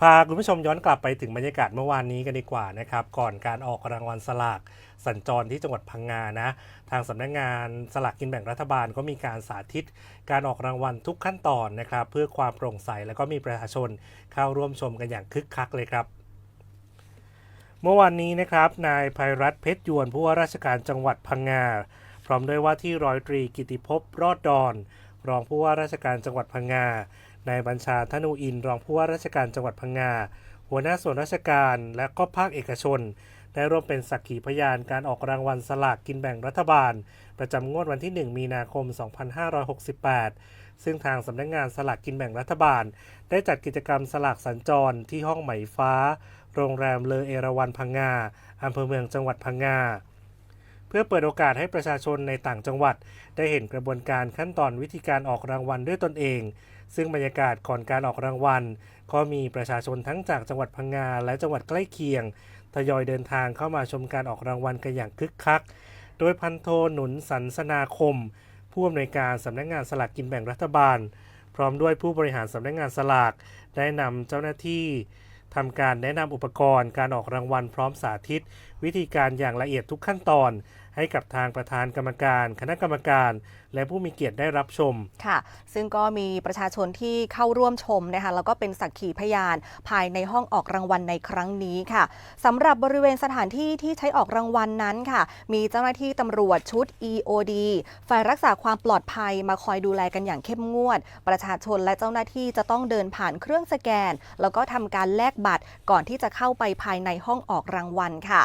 พาคุณผู้ชมย้อนกลับไปถึงบรรยากาศเมื่อวานนี้กันดีกว่านะครับ ก่อนการออกรางวัลสลากสัญจรที่จังหวัดพังงานะ ทางสำนักงานสลากกินแบ่งรัฐบาลก็มีการสาธิต การออกรางวัลทุกขั้นตอนนะครับ เพื่อความโปร่งใสแล้วก็มีประชาชนเข้าร่วมชมกันอย่างคึกคักเลยครับเมื่อวานนี้นะครับ นายภัยรัตเพชรยวนผู้ว่าราชการจังหวัดพังงา พร้อมด้วยว่าที่ร้อยตรีกิติภพรอดดอน รองผู้ว่าราชการจังหวัดพังงา นายบัญชาธนูอินรองผู้ว่าราชการจังหวัดพังงา หัวหน้าส่วนราชการและก็ภาคเอกชน ได้ร่วมเป็นสักขีพยานการออกรางวัลสลากกินแบ่งรัฐบาล ประจำงวดวันที่ 1 มีนาคม 2568 ซึ่งทางสำนักงานสลากกินแบ่งรัฐบาล ได้จัดกิจกรรมสลากสัญจรที่ห้องไหมฟ้า โรงแรมเลอเอราวันพังงาอำเภอเมืองจังหวัดพังงา เพื่อเปิดโอกาสให้ประชาชนในต่างจังหวัด ได้เห็นกระบวนการขั้นตอนวิธีการออกรางวัลด้วยตนเอง ซึ่งบรรยากาศก่อนการออกรางวัล ก็มีประชาชนทั้งจากจังหวัดพังงาและจังหวัดใกล้เคียงทยอยเดินทางเข้ามาชมการออกรางวัลกันอย่างคึกคัก โดยพันโทหนุนสันสนาคม ผู้อำนวยการสำนักงานสลากกินแบ่งรัฐบาล พร้อมด้วยผู้บริหารสำนักงานสลาก ได้นำเจ้าหน้าที่ทำการแนะนำอุปกรณ์การออกรางวัลพร้อมสาธิต วิธีการอย่างละเอียดทุกขั้นตอน ให้กับทางประธานกรรมการ คณะกรรมการ และผู้มีเกียรติได้รับชม ค่ะ ซึ่งก็มีประชาชนที่เข้าร่วมชมนะคะแล้วก็เป็นสักขีพยานภายในห้องออกรางวัลในครั้งนี้ค่ะสำหรับบริเวณสถานที่ที่ใช้ออกรางวัลนั้นค่ะ มีเจ้าหน้าที่ตำรวจชุด EOD ฝ่ายรักษาความปลอดภัยมาคอยดูแลกันอย่างเข้มงวด ประชาชนและเจ้าหน้าที่จะต้องเดินผ่านเครื่องสแกน แล้วก็ทำการแลกบัตรก่อนที่จะเข้าไปภายในห้องออกรางวัลค่ะ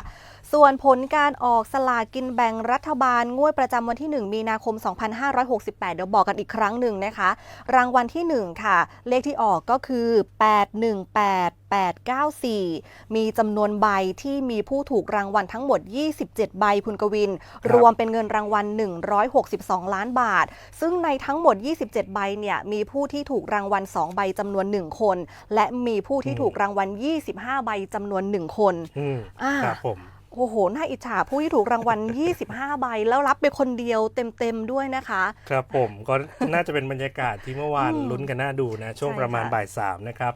ส่วนผลการออกสลากกินแบ่งรัฐบาลงวดประจำวันที่ 1 มีนาคม 2568 เดี๋ยวบอกกันอีกครั้งหนึ่งนะคะ รางวัลที่ 1 ค่ะ เลขที่ออกก็คือ 818894 มีจำนวนใบที่มีผู้ถูกรางวัลทั้งหมด 27 ใบคุณกวินครับรวมเป็นเงินรางวัล 162 ล้านบาท ซึ่งในทั้งหมด 27 ใบเนี่ยมีผู้ที่ถูกรางวัล 2 ใบจำนวน 1 คน และมีผู้ที่ถูกรางวัล 25 ใบจำนวน 1 คนอืมอ่าครับผม โอ้โห น่าอิจฉาผู้ที่ถูกรางวัล 25 ใบ แล้วรับไปคนเดียวเต็มๆด้วยนะคะ ครับผมก็น่าจะเป็นบรรยากาศที่เมื่อวานอืมลุ้นกันน่าดูนะ ช่วงใช่ประมาณค่ะบ่ายสามนะครับ